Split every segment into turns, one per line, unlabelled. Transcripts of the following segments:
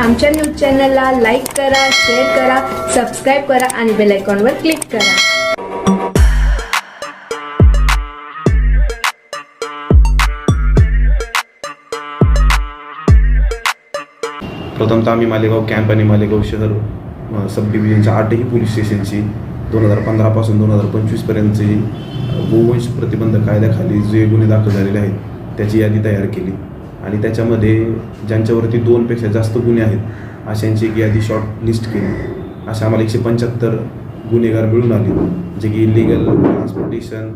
आमच्या न्यूज चॅनलला लाईक करा शेअर करा सबस्क्राईब करा आणि बेल आयकॉनवर क्लिक करा.
प्रथमतः आम्ही मालेगाव कॅम्प आणि मालेगाव शहर सब डिव्हिजनच्या आठही पोलीस स्टेशनची दोन हजार पंधरापासून दोन हजार पंचवीसपर्यंतची गोवंश प्रतिबंध कायद्याखाली जे गुन्हे दाखल झालेले आहेत त्याची यादी तयार केली. आणि त्याच्यामध्ये ज्यांच्यावरती दोनपेक्षा जास्त गुन्हे आहेत अशांची एक यादी शॉर्ट लिस्ट केली. अशा आम्हाला एकशे पंच्याहत्तर गुन्हेगार मिळून आले. जे की इलिगल ट्रान्सपोर्टेशन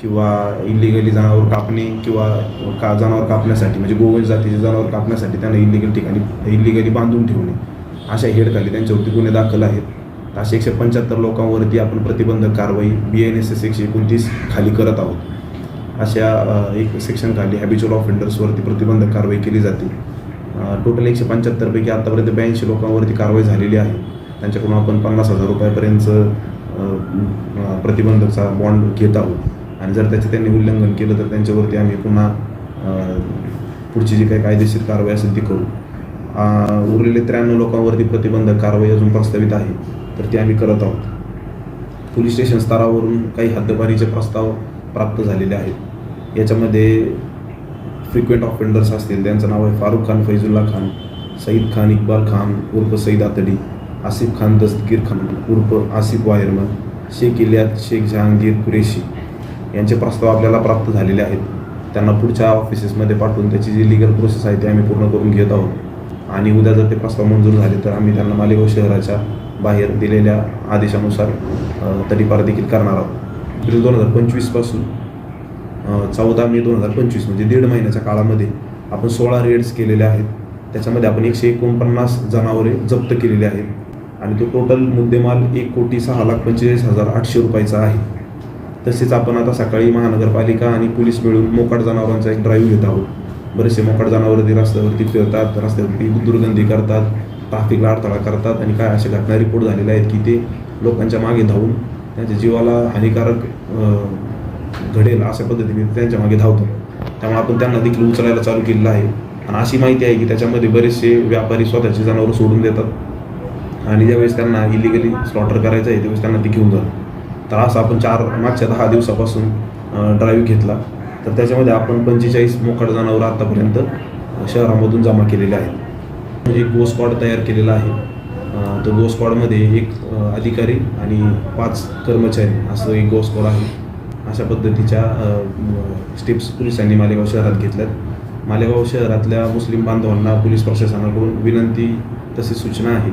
किंवा इलिगली जनावर कापणे किंवा का जनावर कापण्यासाठी म्हणजे गोवंश जातीचे जनावर कापण्यासाठी त्यांना इलिगल ठिकाणी इलिगली बांधून ठेवणे. अशा हेडखाली त्यांच्यावरती गुन्हे दाखल आहेत. असे एकशे पंच्याहत्तर लोकांवरती आपण प्रतिबंधक कारवाई बी एन एस एस एकशे एकोणतीस खाली करत आहोत. अशा एक सेक्शन खाली हॅबिच्युअल ऑफेंडर्सवरती प्रतिबंधक कारवाई केली जाते. टोटल एकशे पंच्याहत्तरपैकी आतापर्यंत ब्याऐंशी लोकांवरती कारवाई झालेली आहे. त्यांच्याकडून आपण पन्नास हजार रुपयापर्यंतचं प्रतिबंधकचा बॉन्ड घेत आहोत. आणि जर त्याचं त्यांनी उल्लंघन केलं तर त्यांच्यावरती आम्ही पुन्हा पुढची जी काही कायदेशीर कारवाई असेल ती करू. उरलेले त्र्याण्णव लोकांवरती प्रतिबंधक कारवाई अजून प्रस्तावित आहे तर ती आम्ही करत आहोत. पोलीस स्टेशन स्तरावरून काही हद्दपारीचे प्रस्ताव प्राप्त झालेले आहेत. याच्यामध्ये फ्रिक्वेंट ऑफेंडर्स असतील त्यांचं नाव आहे फारुख खान फैजुल्ला खान सईद खान इक्बाल खान उर्फ सईद आतडी आसिफ खान दस्तगीर खान उर्फ आसिफ वायरमन शेख इलियात शेख जहांगीर कुरेशी यांचे प्रस्ताव आपल्याला प्राप्त झालेले आहेत. त्यांना पुढच्या ऑफिसेसमध्ये पाठवून त्याची जी लिगल प्रोसेस आहे ती आम्ही पूर्ण करून घेत आहोत. आणि उद्या जर ते प्रस्ताव मंजूर झाले तर आम्ही त्यांना मालेगाव शहराच्या बाहेर दिलेल्या आदेशानुसार तडीपार देखील करणार आहोत. एप्रिल दोन हजार पंचवीसपासून चौदा मे दोन हजार पंचवीस म्हणजे दीड महिन्याच्या काळामध्ये आपण सोळा रेड्स केलेले आहेत. त्याच्यामध्ये आपण एकशे एकोणपन्नास जनावरे जप्त केलेली आहेत. आणि तो टोटल मुद्देमाल एक कोटी सहा लाख पंचेचाळीस हजार आठशे रुपयाचा आहे. तसेच आपण आता सकाळी महानगरपालिका आणि पोलीस मिळून मोकाट जनावरांचा एक ड्राईव्ह घेत आहोत. बरेचसे मोकाट जनावर ते रस्त्यावरती फिरतात रस्त्यावरती दुर्गंधी करतात ट्राफिकला अडथळा करतात आणि काय अशा घटना रिपोर्ट झालेल्या आहेत की ते लोकांच्या मागे धावून त्यांच्या जीवाला हानिकारक घडेल अशा पद्धतीने त्यांच्या मागे धावतात त्यामुळे आपण त्यांना देखील उचलायला चालू केलेलं आहे. आणि अशी माहिती आहे की त्याच्यामध्ये बरेचसे व्यापारी स्वतःची जनावरं सोडून देतात. आणि ज्यावेळेस त्यांना इलिगली स्लॉटर करायचं आहे त्यावेळेस त्यांना ती घेऊन जातात. तर असं आपण चार मागच्या दहा दिवसापासून ड्राईव्ह घेतला. तर त्याच्यामध्ये आपण पंचेचाळीस मोकाट जनावरं आत्तापर्यंत शहरामधून जमा केलेले आहेत. म्हणजे एक गो स्पॉट तयार केलेला आहे. तो गो स्क्वॉडमध्ये एक अधिकारी आणि पाच कर्मचारी असं एक गो स्क्वॉड आहे. अशा पद्धतीच्या स्टेप्स पोलिसांनी मालेगाव शहरात घेतल्यात. मालेगाव शहरातल्या मुस्लिम बांधवांना पोलीस प्रशासनाकडून विनंती तसेच सूचना आहे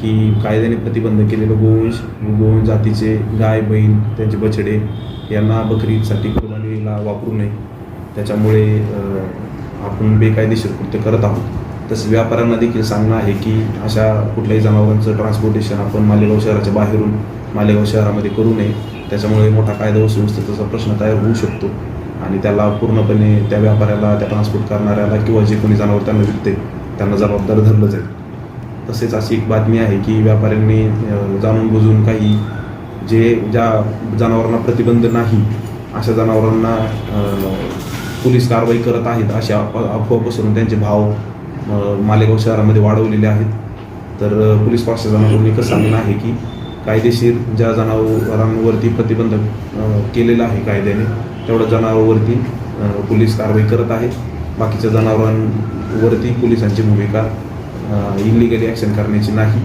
की कायद्याने प्रतिबंध केलेलं गोवंश गोवंश जातीचे गाय बैल त्यांचे बछडे यांना बकरीसाठी कुर्बानीला वापरू नये. त्याच्यामुळे आपण बेकायदेशीर कृत्य करत आहोत. तसंच व्यापाऱ्यांना देखील सांगणं आहे की अशा कुठल्याही जनावरांचं ट्रान्सपोर्टेशन आपण मालेगाव शहराच्या बाहेरून मालेगाव शहरामध्ये करू नये. त्याच्यामुळे मोठा कायदा व सुव्यवस्थेचा प्रश्न तयार होऊ शकतो. आणि त्याला पूर्णपणे त्या व्यापाऱ्याला त्या ट्रान्सपोर्ट करणाऱ्याला किंवा जे कोणी जनावर त्यांना विकते त्यांना जबाबदार धरलं जाईल. तसेच अशी एक बातमी आहे की व्यापाऱ्यांनी जाणून बुजून काही जे ज्या जनावरांना प्रतिबंध नाही अशा जनावरांना पोलीस कारवाई करत आहेत अशा अफवा पसरून त्यांचे भाव मालेगाव शहरामध्ये वाढवलेले आहेत. तर पोलीस प्रशासनाकडून एकच सांगणं आहे की कायदेशीर ज्या जनावरांवरती प्रतिबंध केलेला आहे कायद्याने तेवढ्या जनावरांवरती पोलीस कारवाई करत आहेत बाकीच्या जनावरांवरती पोलिसांची भूमिका इलिगली ॲक्शन करण्याची नाही.